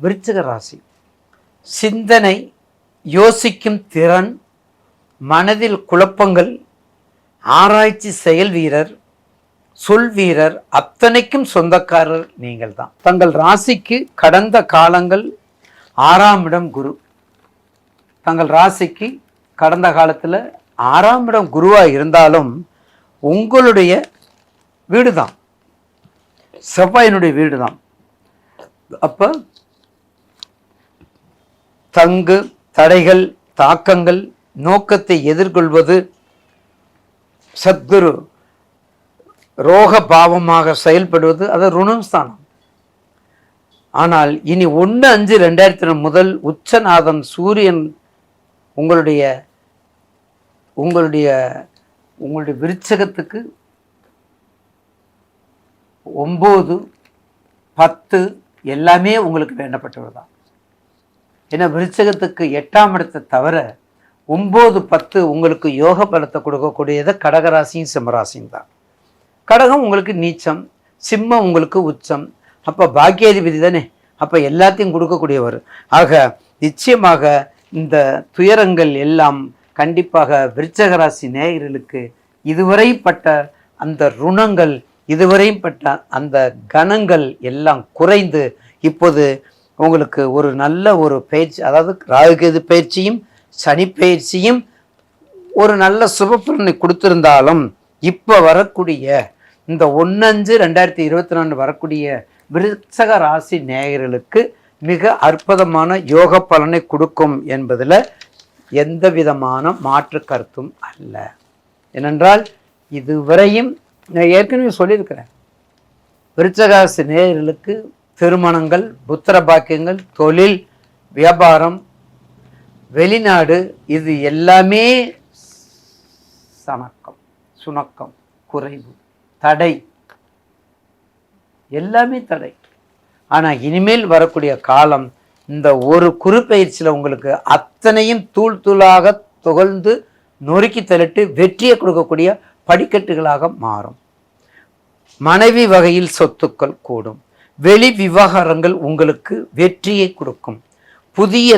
விருச்சிக ராசி. சிந்தனை யோசிக்கும் திறன் மனதில் குழப்பங்கள் ஆராய்ச்சி செயல் வீரர் சொல் வீரர் அத்தனைக்கும் சொந்தக்காரர் நீங்கள் தான் தங்கள் ராசிக்கு கடந்த காலங்கள் ஆறாம் இடம் குரு. தங்கள் ராசிக்கு கடந்த காலத்தில் ஆறாம் இடம் குருவாக இருந்தாலும் உங்களுடைய வீடு தான் செவ்வாயினுடைய வீடு தான் அப்போ தங்கு தடைகள் தாக்கங்கள் நோக்கத்தை எதிர்கொள்வது சத்குரு ரோக பாவமாக செயல்படுவது அது ருணம்ஸ்தானம் ஆனால் இனி ஒன்று அஞ்சு ரெண்டாயிரத்தி முதல் உச்சநாதன் சூரியன் உங்களுடைய உங்களுடைய உங்களுடைய விருச்சகத்துக்கு ஒம்பது பத்து எல்லாமே உங்களுக்கு வேண்டப்பட்டவர் தான் ஏன்னா விருச்சகத்துக்கு எட்டாம் இடத்தை தவிர ஒம்பது பத்து உங்களுக்கு யோக பலத்தை கொடுக்கக்கூடியது கடகராசியும் சிம்மராசியும் தான். கடகம் உங்களுக்கு நீச்சம் சிம்மம் உங்களுக்கு உச்சம். அப்போ பாக்கியாதிபதி தானே? அப்போ எல்லாத்தையும் கொடுக்கக்கூடியவர். ஆக நிச்சயமாக இந்த துயரங்கள் எல்லாம் கண்டிப்பாக விருச்சகராசி நேயர்களுக்கு இதுவரை பட்ட அந்த ருணங்கள் இதுவரையும் பட்ட அந்த கணங்கள் எல்லாம் குறைந்து இப்போது உங்களுக்கு ஒரு நல்ல ஒரு பயிற்சி அதாவது ராகுகேது பயிற்சியும் சனி பயிற்சியும் ஒரு நல்ல சுபப்பலனை கொடுத்திருந்தாலும் இப்போ வரக்கூடிய இந்த ஒன்னஞ்சு ரெண்டாயிரத்தி இருபத்தி நாலு வரக்கூடிய விருச்சக ராசி நேயர்களுக்கு மிக அற்புதமான யோக பலனை கொடுக்கும் என்பதில் எந்த விதமான மாற்று கருத்தும் அல்ல. ஏனென்றால் இதுவரையும் நான் ஏற்கனவே சொல்லியிருக்கிறேன். விருச்சகாசி நேயர்களுக்கு திருமணங்கள் புத்திர பாக்கியங்கள் தொழில் வியாபாரம் வெளிநாடு இது எல்லாமே சணக்கம் சுணக்கம் குறைவு தடை. எல்லாமே தடை. ஆனால் இனிமேல் வரக்கூடிய காலம் இந்த ஒரு குறுப்பயிற்சியில் உங்களுக்கு அத்தனையும் தூள் தூளாக துகழ்ந்து நொறுக்கி தள்ளிட்டு வெற்றியை கொடுக்கக்கூடிய படிக்கட்டுகளாக மாறும். மனைவி வகையில் சொத்துக்கள் கூடும். வெளி விவகாரங்கள் உங்களுக்கு வெற்றியை கொடுக்கும். புதிய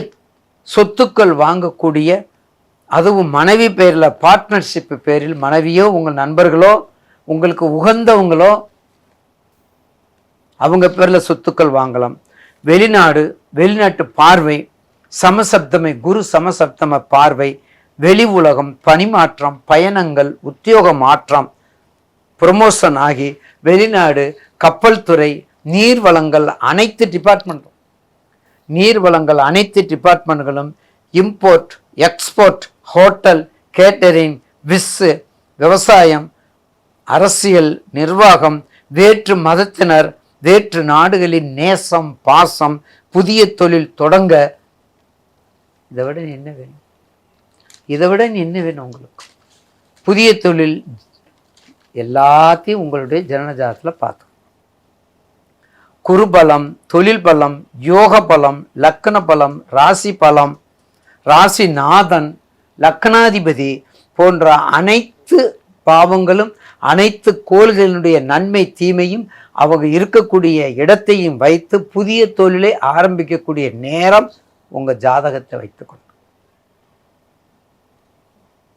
சொத்துக்கள் வாங்கக்கூடிய அதுவும் மனைவி பேரில் பார்ட்னர்ஷிப் பேரில் மனைவியோ உங்கள் நண்பர்களோ உங்களுக்கு உகந்தவங்களோ அவங்க பேரில் சொத்துக்கள் வாங்கலாம். வெளிநாடு வெளிநாட்டு பார்வை சமசப்தமை குரு சமசப்தம பார்வை வெளி உலகம் பணிமாற்றம் பயணங்கள் உத்தியோக மாற்றம் ப்ரொமோஷன் ஆகி வெளிநாடு கப்பல் துறை நீர் வளங்கள் அனைத்து டிபார்ட்மெண்ட்டும் நீர் வளங்கள் அனைத்து டிபார்ட்மெண்ட்களும் இம்போர்ட் எக்ஸ்போர்ட் ஹோட்டல் கேட்டரிங் விஸ்ஸு விவசாயம் அரசியல் நிர்வாகம் வேற்று மதத்தினர் வேற்று நாடுகளின் நேசம் பாசம் புதிய தொழில் தொடங்க. இதை விட என்ன வேணும்? இதை விட என்ன வேணும் உங்களுக்கு? புதிய தொழில் எல்லாத்தையும் உங்களுடைய ஜனனஜாதத்தில் பார்த்து குருபலம் தொழில் பலம் யோக பலம் லக்கண பலம் ராசி பலம் ராசிநாதன் லக்னாதிபதி போன்ற அனைத்து பாவங்களும் அனைத்து கோள்களினுடைய நன்மை தீமையும் அவங்க இருக்கக்கூடிய இடத்தையும் வைத்து புதிய தொழிலை ஆரம்பிக்கக்கூடிய நேரம் உங்கள் ஜாதகத்தை வைத்துக்கொள்ளும்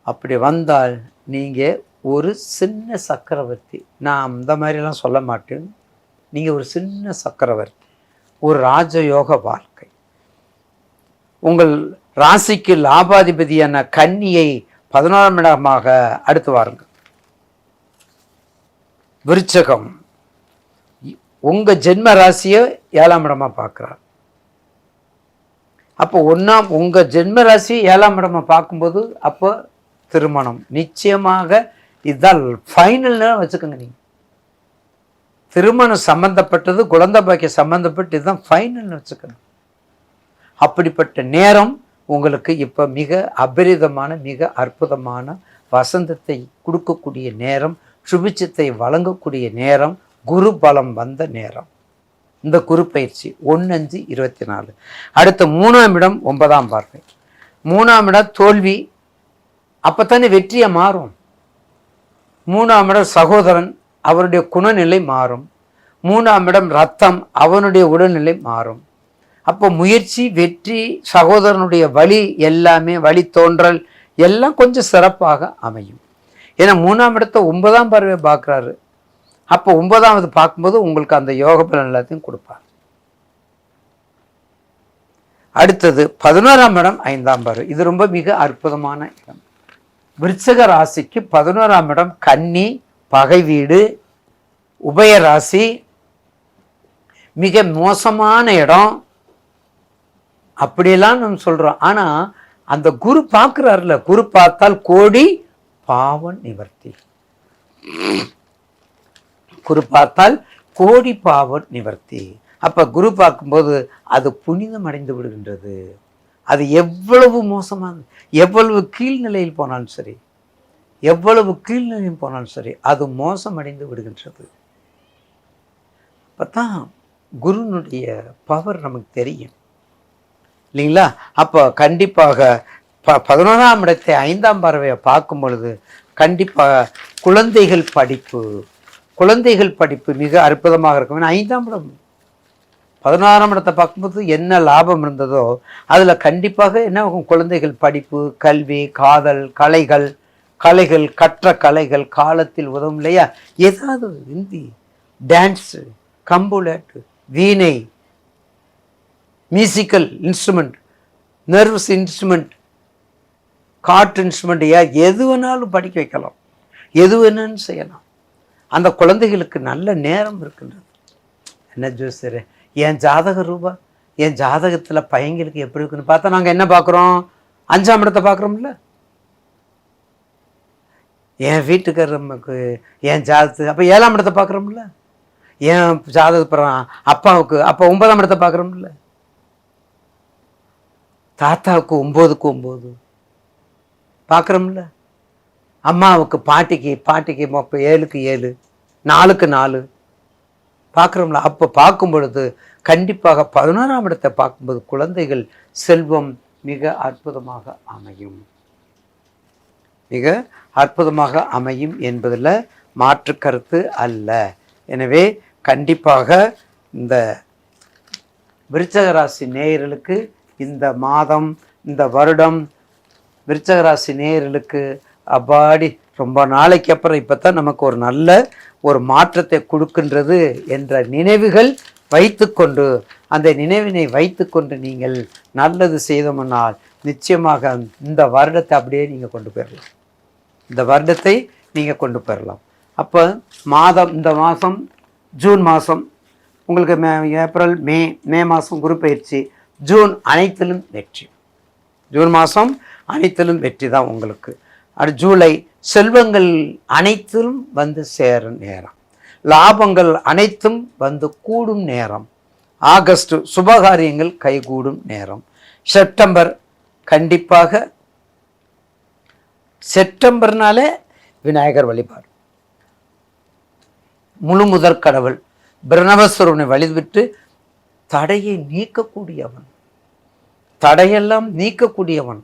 அப்படி வந்தால் நீங்கள் ஒரு சின்ன சக்கரவர்த்தி. நான் அந்த மாதிரிலாம் சொல்ல மாட்டேன். நீங்கள் ஒரு சின்ன சக்கரவர்த்தி ஒரு ராஜயோக வாழ்க்கை. உங்கள் ராசிக்கு லாபாதிபதியான கன்னியை பதினாறாம் இடமாக அடுத்து வாருங்கள். விருச்சகம் உங்கள் ஜென்ம ராசியை ஏழாம் இடமாக பார்க்குறார். அப்போ ஒன்றாம் உங்கள் ஜென்ம ராசி ஏழாம் இடமாக பார்க்கும்போது அப்போ திருமணம். நிச்சயமாக இதுதான் ஃபைனல்னு வச்சுக்கோங்க நீங்கள் திருமணம் சம்பந்தப்பட்டது குழந்தை பாக்கிய சம்பந்தப்பட்டு இதுதான் ஃபைனல்னு வச்சுக்கோங்க அப்படிப்பட்ட நேரம் உங்களுக்கு இப்போ மிக அபரிதமான மிக அற்புதமான வசந்தத்தை கொடுக்கக்கூடிய நேரம் சுபிச்சத்தை வழங்கக்கூடிய நேரம் குரு பலம் வந்த நேரம். இந்த குரு பயிற்சி ஒன்று அஞ்சு இருபத்தி நாலு. அடுத்த மூணாம் இடம் ஒன்பதாம் பார்வை. மூணாம் இடம் தோல்வி. அப்போ தானே வெற்றியை மாறும். மூணாம் இடம் சகோதரன் அவருடைய குணநிலை மாறும். மூணாம் இடம் ரத்தம் அவனுடைய உடல்நிலை மாறும். அப்போ முயற்சி வெற்றி சகோதரனுடைய வழி எல்லாமே வழி தோன்றல் எல்லாம் கொஞ்சம் சிறப்பாக அமையும். ஏன்னா மூணாம் இடத்த ஒன்பதாம் பார்வை பார்க்குறாரு. அப்போ ஒன்பதாவது பார்க்கும்போது உங்களுக்கு அந்த யோக பலன் எல்லாத்தையும் கொடுப்பார். அடுத்தது பதினோராம் இடம் ஐந்தாம் பார்வை. இது ரொம்ப மிக அற்புதமான இடம். விருச்சக ராசிக்கு பதினோராம் இடம் கன்னி பகை வீடு உபயராசி மிக மோசமான இடம். அப்படியெல்லாம் நம்ம சொல்கிறோம் ஆனால் அந்த குரு பார்க்குறாருல குரு பார்த்தால் கோடி பாவம் நிவர்த்தி. குரு பார்த்தால் கோடி பாவம் நிவர்த்தி. அப்போ குரு பார்க்கும்போது அது புனிதம் அடைந்து விடுகின்றது. அது எவ்வளவு மோசமாக எவ்வளவு கீழ்நிலையில் போனாலும் சரி. எவ்வளவு கீழ்நிலையும் போனாலும் சரி அது மோசமடைந்து விடுகின்றது. அப்பதான் குருனுடைய பவர் நமக்கு தெரியும். இல்லைங்களா? அப்போ கண்டிப்பாக ப பதினோராம் இடத்தை ஐந்தாம் பறவையை பார்க்கும் பொழுது கண்டிப்பாக குழந்தைகள் படிப்பு குழந்தைகள் படிப்பு மிக அற்புதமாக இருக்கும். ஏன்னா ஐந்தாம் இடம் பதினாறாம் இடத்தை பார்க்கும்போது என்ன லாபம் இருந்ததோ அதில் கண்டிப்பாக என்ன ஆகும்? குழந்தைகள் படிப்பு கல்வி காதல் கலைகள் கலைகள் கற்ற கலைகள் காலத்தில் உதவும் இல்லையா? ஏதாவது ஹிந்தி டான்ஸு கம்புலட் வீணை மியூசிக்கல் இன்ஸ்ட்ருமெண்ட் நர்வஸ் இன்ஸ்ட்ருமெண்ட் காற்று இன்ஸ்ட்ருமெண்ட் ஏ எது வேணாலும் படிக்க வைக்கலாம். எது வேணாலும் செய்யலாம். அந்த குழந்தைகளுக்கு நல்ல நேரம் இருக்கின்றது. என்ன ஜோசியர் என் ஜாதக ரூபா என் ஜாதகத்தில் பையங்களுக்கு எப்படி இருக்குன்னு பார்த்தா நாங்கள் என்ன பார்க்குறோம்? அஞ்சாம் இடத்தை பார்க்குறோம்ல? என் வீட்டுக்காரருக்கு என் ஜாதத்து அப்போ ஏழாம் இடத்தை பார்க்குறோம்ல? என் ஜாதகப்புறம் அப்பாவுக்கு அப்போ ஒன்பதாம் இடத்தை பார்க்குறோம்ல? தாத்தாவுக்கு ஒம்போதுக்கு ஒம்பது. பார்க்குறோம்ல? அம்மாவுக்கு பாட்டிக்கு பாட்டிக்கு மொப்ப ஏழுக்கு ஏழு நாலுக்கு நாலு. பார்க்குறோம்ல? அப்போ பார்க்கும் பொழுது கண்டிப்பாக பதினோராம் இடத்தை பார்க்கும்போது குழந்தைகள் செல்வம் மிக அற்புதமாக அமையும். மிக அற்புதமாக அமையும் என்பதில் மாற்று கருத்து அல்ல. எனவே கண்டிப்பாக இந்த விருச்சகராசி நேயர்களுக்கு இந்த மாதம் இந்த வருடம் விருச்சகராசி நேயர்களுக்கு அப்பாடி ரொம்ப நாளைக்கு அப்புறம் இப்போ தான் நமக்கு ஒரு நல்ல ஒரு மாற்றத்தை கொடுக்கின்றது என்ற நினைவுகள் வைத்துக்கொண்டு அந்த நினைவினை வைத்துக்கொண்டு நீங்கள் நல்லது செய்தோம்னால் நிச்சயமாக இந்த வருடத்தை அப்படியே நீங்கள் கொண்டு போயிடலாம். இந்த வருடத்தை நீங்கள் கொண்டு போயிடலாம் அப்போ மாதம் இந்த மாதம் ஜூன் மாதம் உங்களுக்கு மே ஏப்ரல் மே மே மாதம் குரு பயிற்சி ஜூன் அனைத்திலும் வெற்றி. ஜூன் மாதம் அனைத்திலும் வெற்றி தான் உங்களுக்கு. அடுத்து ஜூலை செல்வங்கள் அனைத்திலும் வந்து சேரும் நேரம். லாபங்கள் அனைத்தும் வந்து கூடும் நேரம். ஆகஸ்ட் சுபகாரியங்கள் கைகூடும் நேரம். செப்டம்பர் கண்டிப்பாக செப்டம்பர்னாலே விநாயகர் வழிபாடு. முழு முதற் கடவுள் பிரணவஸ்வரனை வழிவிட்டு தடையை நீக்கக்கூடியவன். தடையெல்லாம் நீக்கக்கூடியவன்.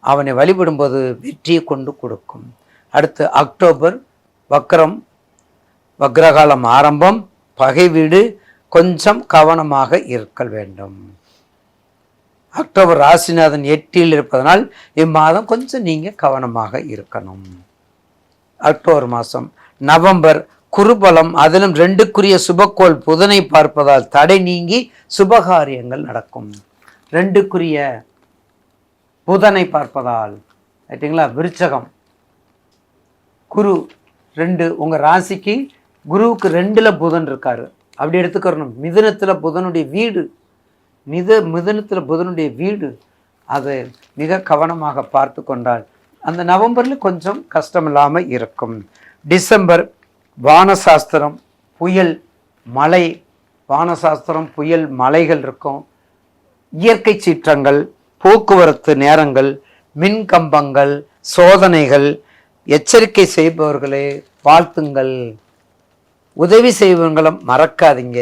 அவனை வழிபடும்போது வெற்றியை கொண்டு கொடுக்கும். அடுத்து அக்டோபர் வக்ரம் வக்ரகாலம் ஆரம்பம் பகை வீடு கொஞ்சம் கவனமாக இருக்க வேண்டும். அக்டோபர் ராசிநாதன் எட்டில் இருப்பதனால் இம்மாதம் கொஞ்சம் நீங்கள் கவனமாக இருக்கணும். அக்டோபர் மாதம் நவம்பர் குருபலம் அதிலும் ரெண்டுக்குரிய சுபக்கோள் புதனை பார்ப்பதால் தடை நீங்கி சுபகாரியங்கள் நடக்கும். ரெண்டுக்குரிய புதனை பார்ப்பதால் ரைட்டுங்களா விருச்சகம். குரு ரெண்டு உங்கள் ராசிக்கு குருவுக்கு ரெண்டில் புதன் இருக்காரு. அப்படி எடுத்துக்கிறணும். மிதுனத்தில் புதனுடைய வீடு மித மிதனத்தில் புதனுடைய வீடு அதை மிக கவனமாக பார்த்து கொண்டால் அந்த நவம்பரில் கொஞ்சம் கஷ்டம் இல்லாமல் இருக்கும். டிசம்பர் வானசாஸ்திரம் புயல் மழை வானசாஸ்திரம் புயல் மலைகள் இருக்கும். இயற்கை சீற்றங்கள் போக்குவரத்து நேரங்கள் மின் கம்பங்கள் சோதனைகள் எச்சரிக்கை செய்பவர்களே வாழ்த்துங்கள். உதவி செய்பவர்களும் மறக்காதீங்க.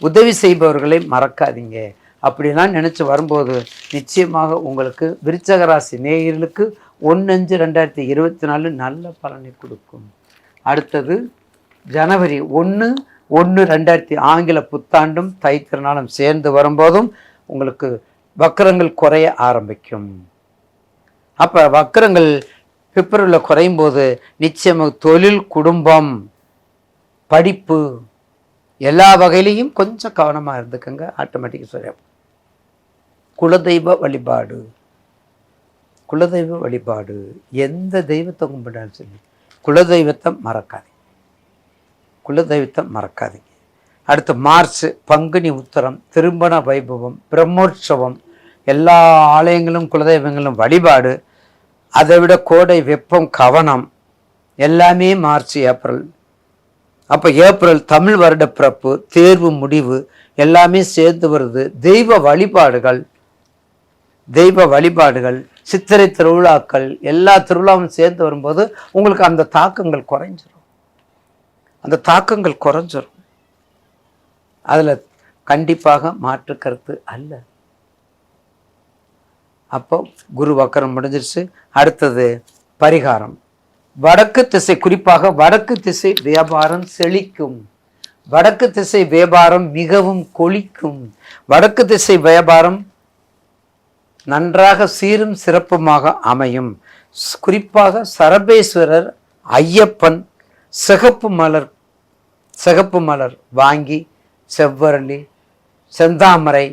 உதவி செய்பவர்களை மறக்காதீங்க. அப்படிலாம் நினச்சி வரும்போது நிச்சயமாக உங்களுக்கு விருச்சக ராசி நேயர்களுக்கு ஒன்னஞ்சு ரெண்டாயிரத்தி இருபத்தி நாலு நல்ல பலனை கொடுக்கும். அடுத்தது ஜனவரி ஒன்று ஒன்று ரெண்டாயிரத்தி ஆங்கில புத்தாண்டும் தை திருநாளும் சேர்ந்து வரும்போதும் உங்களுக்கு வக்கரங்கள் குறைய ஆரம்பிக்கும். அப்போ வக்கரங்கள் பிப்ரவரியில் குறையும் போது நிச்சயமாக தொழில் குடும்பம் படிப்பு எல்லா வகையிலையும் கொஞ்சம் கவனமாக இருந்துக்கங்க. ஆட்டோமேட்டிக்காக சரியா குலதெய்வ வழிபாடு. குலதெய்வ வழிபாடு. எந்த தெய்வத்தை கும்பிட்டாலும் சரி குலதெய்வத்தை மறக்காதீங்க. குலதெய்வத்தை மறக்காதீங்க. அடுத்து மார்ச் பங்குனி உத்தரம் திருமண வைபவம் பிரம்மோற்சவம் எல்லா ஆலயங்களும் குலதெய்வங்களும் வழிபாடு. அதை விட கோடை வெப்பம் கவனம் எல்லாமே மார்ச் ஏப்ரல். அப்போ ஏப்ரல் தமிழ் வருட பிறப்பு தேர்வு முடிவு எல்லாமே சேர்ந்து வருது. தெய்வ வழிபாடுகள். தெய்வ வழிபாடுகள் சித்திரை திருவிழாக்கள் எல்லா திருவிழாவும் சேர்ந்து வரும்போது உங்களுக்கு அந்த தாக்கங்கள் குறைஞ்சிரும். அந்த தாக்கங்கள் குறைஞ்சிரும். அதில் கண்டிப்பாக மாற்று கருத்து அல்ல. அப்போ குரு வக்கரம் முடிஞ்சிருச்சு. அடுத்தது பரிகாரம். வடக்கு திசை குறிப்பாக வடக்கு திசை வியாபாரம் செழிக்கும். வடக்கு திசை வியாபாரம் மிகவும் கொளிக்கும். வடக்கு திசை வியாபாரம் நன்றாக சீரும் சிறப்புமாக அமையும். குறிப்பாக சரபேஸ்வரர் ஐயப்பன் சிகப்பு மலர் சிகப்பு மலர் வாங்கி செவ்வரளி செந்தாமரை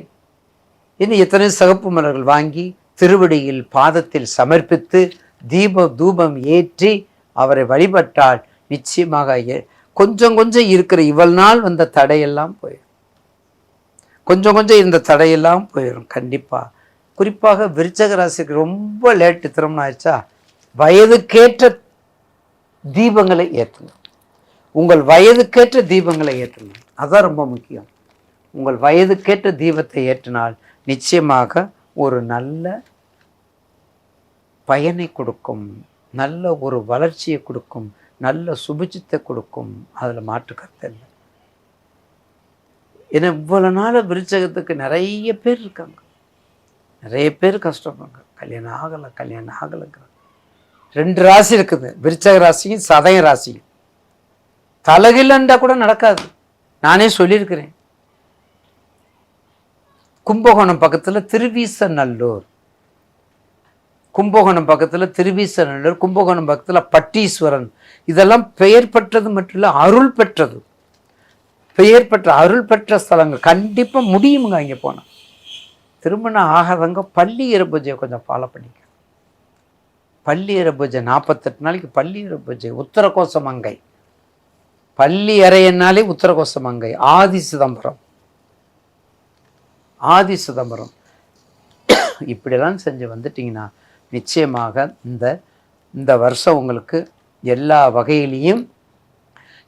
இன்னும் எத்தனை சிகப்பு மலர்கள் வாங்கி திருவடியில் பாதத்தில் சமர்ப்பித்து தீப தூபம் ஏற்றி அவரை வழிபட்டால் நிச்சயமாக கொஞ்சம் கொஞ்சம் இருக்கிற இவள் நாள் வந்த தடையெல்லாம் போயிடும் கொஞ்சம் கொஞ்சம் இருந்த தடையெல்லாம் போயிடும் கண்டிப்பாக குறிப்பாக விருச்சக ராசிக்கு ரொம்ப லேட்டு திருமணம் ஆயிடுச்சா? வயதுக்கேற்ற தீபங்களை ஏற்றுங்க. உங்கள் வயதுக்கேற்ற தீபங்களை ஏற்றுங்க. அதுதான் ரொம்ப முக்கியம். உங்கள் வயதுக்கேற்ற தீபத்தை ஏற்றினால் நிச்சயமாக ஒரு நல்ல பயனை கொடுக்கும். நல்ல ஒரு வளர்ச்சியை கொடுக்கும். நல்ல சுபிட்சத்தை கொடுக்கும். அதில் மாற்று கருத்து இல்லை. ஏன்னா இவ்வளோ நாள் விருச்சகத்துக்கு நிறைய பேர் இருக்காங்க. நிறைய பேர் கஷ்டப்படுறாங்க. கல்யாணம் ஆகலை கல்யாணம் ஆகலைங்கிறாங்க. ரெண்டு ராசி இருக்குது. விருச்சக ராசியும் சதய ராசியும். தலகில்லண்டா கூட நடக்காது. நானே சொல்லியிருக்கிறேன். கும்பகோணம் பக்கத்தில் திருவீசநல்லூர். கும்பகோணம் பக்கத்தில் திருவீசநல்லூர் கும்பகோணம் பக்கத்தில் பட்டீஸ்வரன். இதெல்லாம் பெயர் பெற்றது மட்டும் இல்லை அருள் பெற்றது. பெயர் பெற்ற அருள் பெற்ற ஸ்தலங்கள். கண்டிப்பாக முடியுங்க அங்கே போனால் திருமணம் ஆகாதவங்க பள்ளியிற பூஜையை கொஞ்சம் ஃபாலோ பண்ணிக்க பள்ளியிற பூஜை நாற்பத்தெட்டு நாளைக்கு பள்ளியிற பூஜை உத்தரகோச மங்கை. பள்ளி அறையனாலே உத்தரகோச மங்கை ஆதி சிதம்பரம். ஆதி சிதம்பரம். இப்படிலாம் செஞ்சு வந்துட்டிங்கன்னா நிச்சயமாக இந்த இந்த வருஷம் உங்களுக்கு எல்லா வகையிலையும்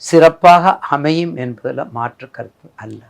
சிறப்பாக அமையும் என்பதில் மாற்று கருத்து அல்ல.